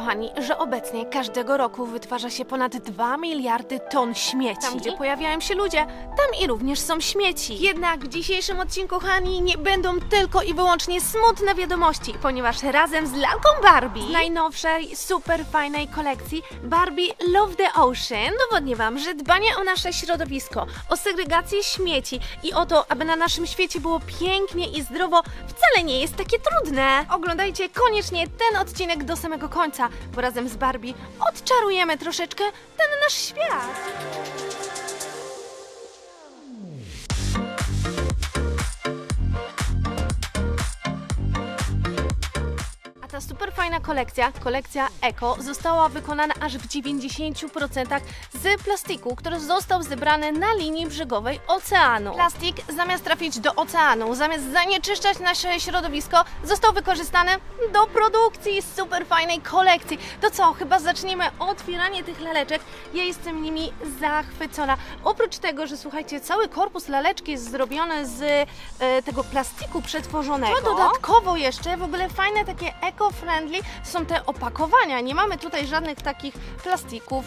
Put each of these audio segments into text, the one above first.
kochani, że obecnie każdego roku wytwarza się ponad 2 miliardy ton śmieci. Tam, gdzie pojawiają się ludzie, tam i również są śmieci. Jednak w dzisiejszym odcinku, kochani, nie będą tylko i wyłącznie smutne wiadomości, ponieważ razem z lalką Barbie z najnowszej, super fajnej kolekcji Barbie Love the Ocean dowodnię Wam, że dbanie o nasze środowisko, o segregację śmieci i o to, aby na naszym świecie było pięknie i zdrowo, wcale nie jest takie trudne. Oglądajcie koniecznie ten odcinek do samego końca, bo razem z Barbie odczarujemy troszeczkę ten nasz świat. Fajna kolekcja, kolekcja Eko, została wykonana aż w 90% z plastiku, który został zebrany na linii brzegowej oceanu. Plastik zamiast trafić do oceanu, zamiast zanieczyszczać nasze środowisko, został wykorzystany do produkcji super fajnej kolekcji. To co, chyba zaczniemy otwieranie tych laleczek. Ja jestem nimi zachwycona. Oprócz tego, że słuchajcie, cały korpus laleczki jest zrobiony z e, tego plastiku przetworzonego. To dodatkowo jeszcze w ogóle fajne takie eco-friendly są te opakowania. Nie mamy tutaj żadnych takich plastików,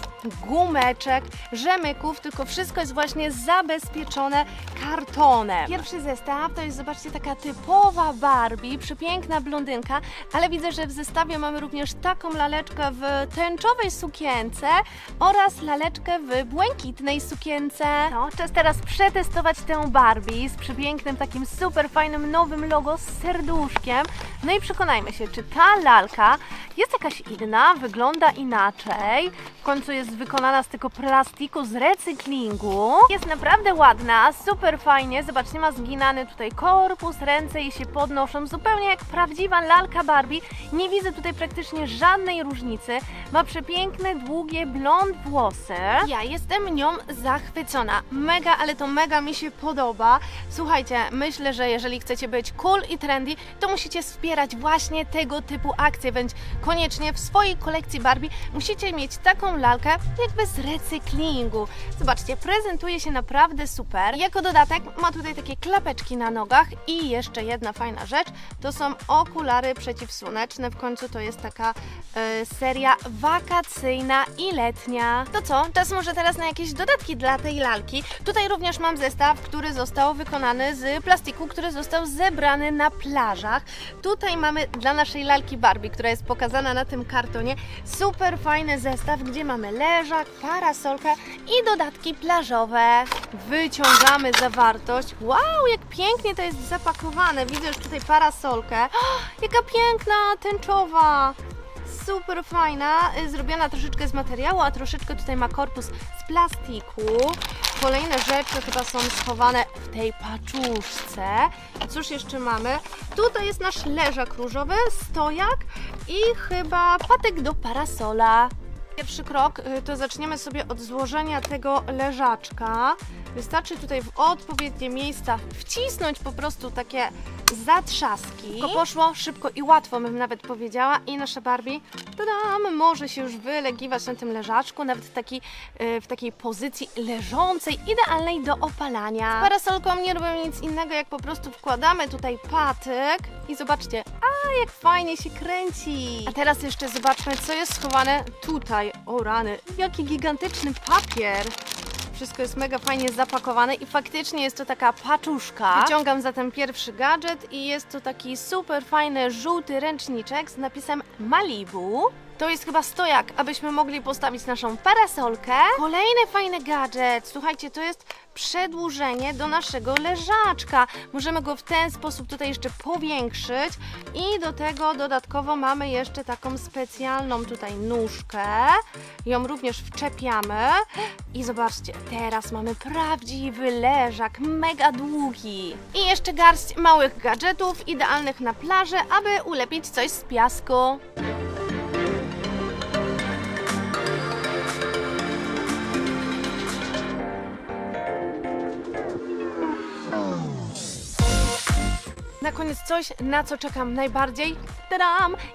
gumeczek, rzemyków, tylko wszystko jest właśnie zabezpieczone kartonem. Pierwszy zestaw to jest, zobaczcie, taka typowa Barbie, przepiękna blondynka, ale widzę, że w zestawie mamy również taką laleczkę w tęczowej sukience oraz laleczkę w błękitnej sukience. No, czas teraz przetestować tę Barbie z przepięknym takim super fajnym nowym logo z serduszkiem. No i przekonajmy się, czy ta lalka jest jakaś inna, wygląda inaczej. W końcu jest wykonana z tego plastiku z recyklingu. Jest naprawdę ładna, super fajnie. Zobaczcie, ma zginany tutaj korpus, ręce jej się podnoszą, zupełnie jak prawdziwa lalka Barbie. Nie widzę tutaj praktycznie żadnej różnicy. Ma przepiękne, długie, blond włosy. Ja jestem nią zachwycona. Mega, ale to mega mi się podoba. Słuchajcie, myślę, że jeżeli chcecie być cool i trendy, to musicie wspierać właśnie tego typu akcje, więc koniecznie w swojej kolekcji Barbie musicie mieć taką lalkę jakby z recyklingu. Zobaczcie, prezentuje się naprawdę super. Jako dodatek ma tutaj takie klapeczki na nogach i jeszcze jedna fajna rzecz, to są okulary przeciwsłoneczne. W końcu to jest taka e, seria wakacyjna i letnia. To co? Czas może teraz na jakieś dodatki dla tej lalki. Tutaj również mam zestaw, który został wykonany z plastiku, który został zebrany na plażach. Tutaj mamy dla naszej lalki Barbie, która jest pokazana na tym kartonie, super fajny zestaw, gdzie mamy leżak, parasolkę i dodatki plażowe. Wyciągamy zawartość. Wow, jak pięknie to jest zapakowane. Widzę już tutaj parasolkę. Jaka piękna, tęczowa super fajna, y, zrobiona troszeczkę z materiału, a troszeczkę tutaj ma korpus z plastiku. Kolejne rzeczy chyba są schowane w tej paczuszce. Cóż jeszcze mamy? Tutaj jest nasz leżak różowy, stojak i chyba patek do parasola. Pierwszy krok y, to zaczniemy sobie od złożenia tego leżaczka. Wystarczy tutaj w odpowiednie miejsca wcisnąć po prostu takie zatrzaski. To poszło szybko i łatwo, bym nawet powiedziała. I nasza Barbie, tadam, może się już wylegiwać na tym leżaczku, nawet taki, y, w takiej pozycji leżącej, idealnej do opalania. Z parasolką nie robimy nic innego, jak po prostu wkładamy tutaj patyk i zobaczcie, a jak fajnie się kręci. A teraz jeszcze zobaczmy, co jest schowane tutaj. O rany, jaki gigantyczny papier. Wszystko jest mega fajnie zapakowane i faktycznie jest to taka paczuszka. Wyciągam zatem pierwszy gadżet i jest to taki super fajny żółty ręczniczek z napisem Malibu. To jest chyba stojak, abyśmy mogli postawić naszą parasolkę. Kolejny fajny gadżet. Słuchajcie, to jest przedłużenie do naszego leżaczka. Możemy go w ten sposób tutaj jeszcze powiększyć i do tego dodatkowo mamy jeszcze taką specjalną tutaj nóżkę. Ją również wczepiamy i zobaczcie, teraz mamy prawdziwy leżak, mega długi. I jeszcze garść małych gadżetów idealnych na plażę, aby ulepić coś z piasku. Na koniec coś, na co czekam najbardziej.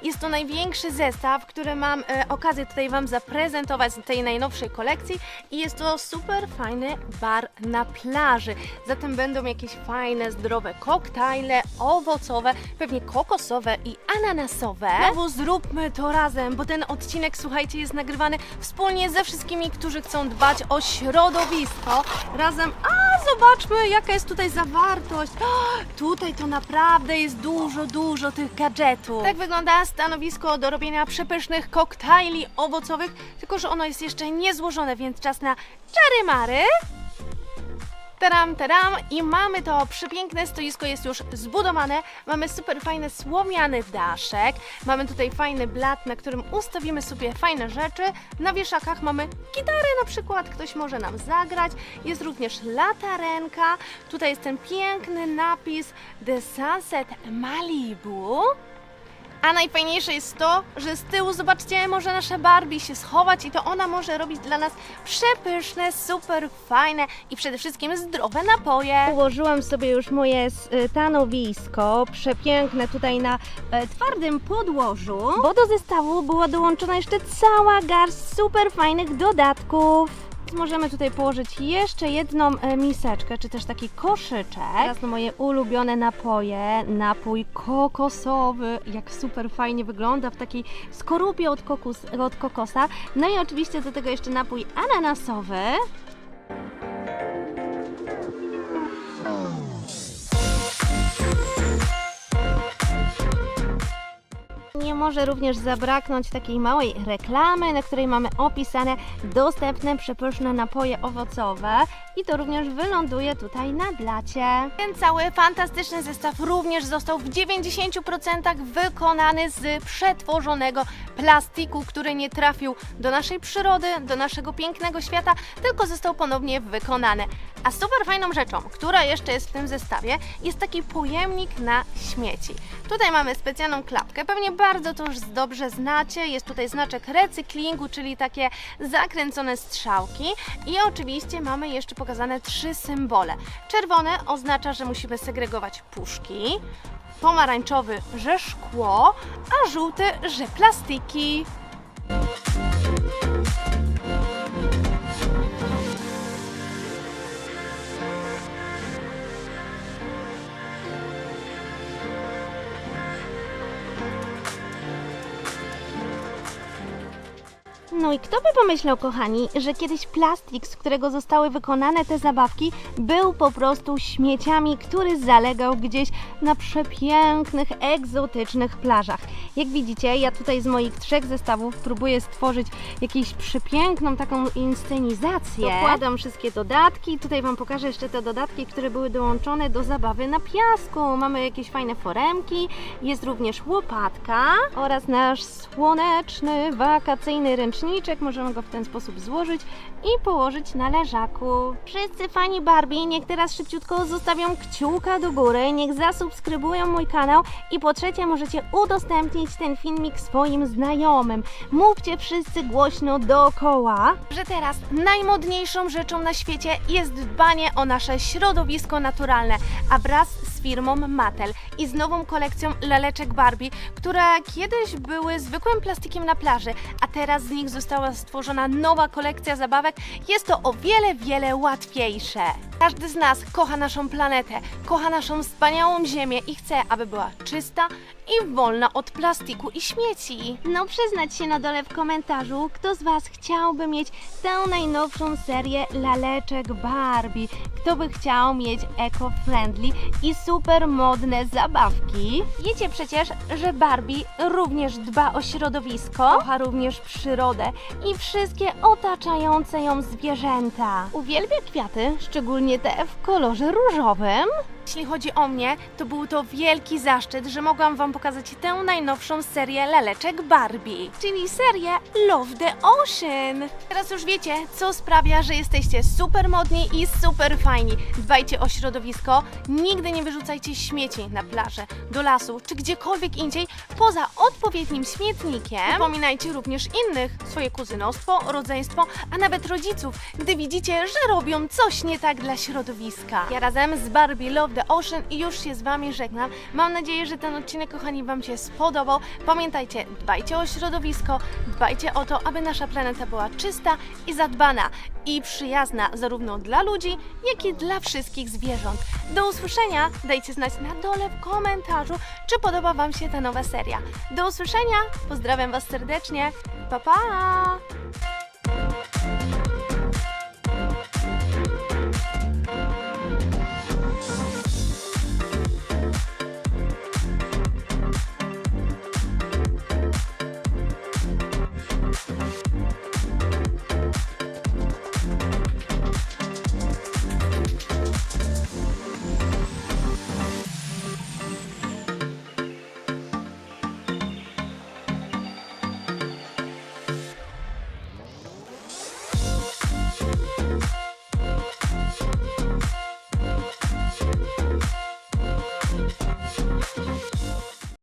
Jest to największy zestaw, który mam e, okazję tutaj Wam zaprezentować z tej najnowszej kolekcji i jest to super fajny bar na plaży. Zatem będą jakieś fajne, zdrowe koktajle, owocowe, pewnie kokosowe i ananasowe. Znowu zróbmy to razem, bo ten odcinek, słuchajcie, jest nagrywany wspólnie ze wszystkimi, którzy chcą dbać o środowisko. Razem, a zobaczmy, jaka jest tutaj zawartość. O, tutaj to naprawdę jest dużo, dużo tych gadżetów. Tak wygląda stanowisko do robienia przepysznych koktajli owocowych, tylko że ono jest jeszcze niezłożone, więc czas na czary mary. Taram, taram i mamy to przepiękne stoisko jest już zbudowane. Mamy super fajny słomiany daszek. Mamy tutaj fajny blat, na którym ustawimy sobie fajne rzeczy. Na wieszakach mamy gitarę na przykład, ktoś może nam zagrać. Jest również latarenka. Tutaj jest ten piękny napis The Sunset Malibu. A najfajniejsze jest to, że z tyłu, zobaczcie, może nasza Barbie się schować i to ona może robić dla nas przepyszne, super fajne i przede wszystkim zdrowe napoje. Ułożyłam sobie już moje s- y, stanowisko, przepiękne tutaj na e, twardym podłożu, bo do zestawu była dołączona jeszcze cała garść super fajnych dodatków. Możemy tutaj położyć jeszcze jedną e, miseczkę, czy też taki koszyczek. Teraz moje ulubione napoje, napój kokosowy, jak super fajnie wygląda w takiej skorupie od, kokus, od kokosa. No i oczywiście do tego jeszcze napój ananasowy. Może również zabraknąć takiej małej reklamy, na której mamy opisane dostępne przepyszne napoje owocowe i to również wyląduje tutaj na blacie. Ten cały fantastyczny zestaw również został w 90% wykonany z przetworzonego plastiku, który nie trafił do naszej przyrody, do naszego pięknego świata, tylko został ponownie wykonany. A super fajną rzeczą, która jeszcze jest w tym zestawie, jest taki pojemnik na śmieci. Tutaj mamy specjalną klapkę, pewnie bardzo to już dobrze znacie. Jest tutaj znaczek recyklingu, czyli takie zakręcone strzałki. I oczywiście mamy jeszcze pokazane trzy symbole. Czerwone oznacza, że musimy segregować puszki, pomarańczowy, że szkło, a żółty, że plastiki. No i kto by pomyślał, kochani, że kiedyś plastik, z którego zostały wykonane te zabawki, był po prostu śmieciami, który zalegał gdzieś na przepięknych, egzotycznych plażach. Jak widzicie, ja tutaj z moich trzech zestawów próbuję stworzyć jakąś przepiękną taką inscenizację. Dokładam wszystkie dodatki. Tutaj Wam pokażę jeszcze te dodatki, które były dołączone do zabawy na piasku. Mamy jakieś fajne foremki, jest również łopatka oraz nasz słoneczny, wakacyjny ręczniczek. Możemy go w ten sposób złożyć i położyć na leżaku. Wszyscy fani Barbie niech teraz szybciutko zostawią kciuka do góry, niech zasubskrybują mój kanał i po trzecie możecie udostępnić ten filmik swoim znajomym. Mówcie wszyscy głośno dookoła. że teraz najmodniejszą rzeczą na świecie jest dbanie o nasze środowisko naturalne, a wraz z firmą Mattel i z nową kolekcją laleczek Barbie, które kiedyś były zwykłym plastikiem na plaży, a teraz z nich została stworzona nowa kolekcja zabawek, jest to o wiele, wiele łatwiejsze. Każdy z nas kocha naszą planetę, kocha naszą wspaniałą Ziemię i chce, aby była czysta i wolna od plastiku i śmieci. No przyznać się na dole w komentarzu, kto z Was chciałby mieć tę najnowszą serię laleczek Barbie. Kto by chciał mieć eco-friendly i super modne zabawki. Wiecie przecież, że Barbie również dba o środowisko, kocha również przyrodę i wszystkie otaczające ją zwierzęta. Uwielbia kwiaty, szczególnie te w kolorze różowym. Jeśli chodzi o mnie, to był to wielki zaszczyt, że mogłam Wam pokazać tę najnowszą serię laleczek Barbie, czyli serię Love the Ocean. Teraz już wiecie, co sprawia, że jesteście super modni i super fajni. Dbajcie o środowisko, nigdy nie wyrzucajcie śmieci na plażę, do lasu czy gdziekolwiek indziej poza odpowiednim śmietnikiem. Upominajcie również innych, swoje kuzynostwo, rodzeństwo, a nawet rodziców, gdy widzicie, że robią coś nie tak dla środowiska. Ja razem z Barbie Love the the Ocean i już się z Wami żegnam. Mam nadzieję, że ten odcinek, kochani, Wam się spodobał. Pamiętajcie, dbajcie o środowisko, dbajcie o to, aby nasza planeta była czysta i zadbana i przyjazna zarówno dla ludzi, jak i dla wszystkich zwierząt. Do usłyszenia, dajcie znać na dole w komentarzu, czy podoba Wam się ta nowa seria. Do usłyszenia, pozdrawiam Was serdecznie, pa pa!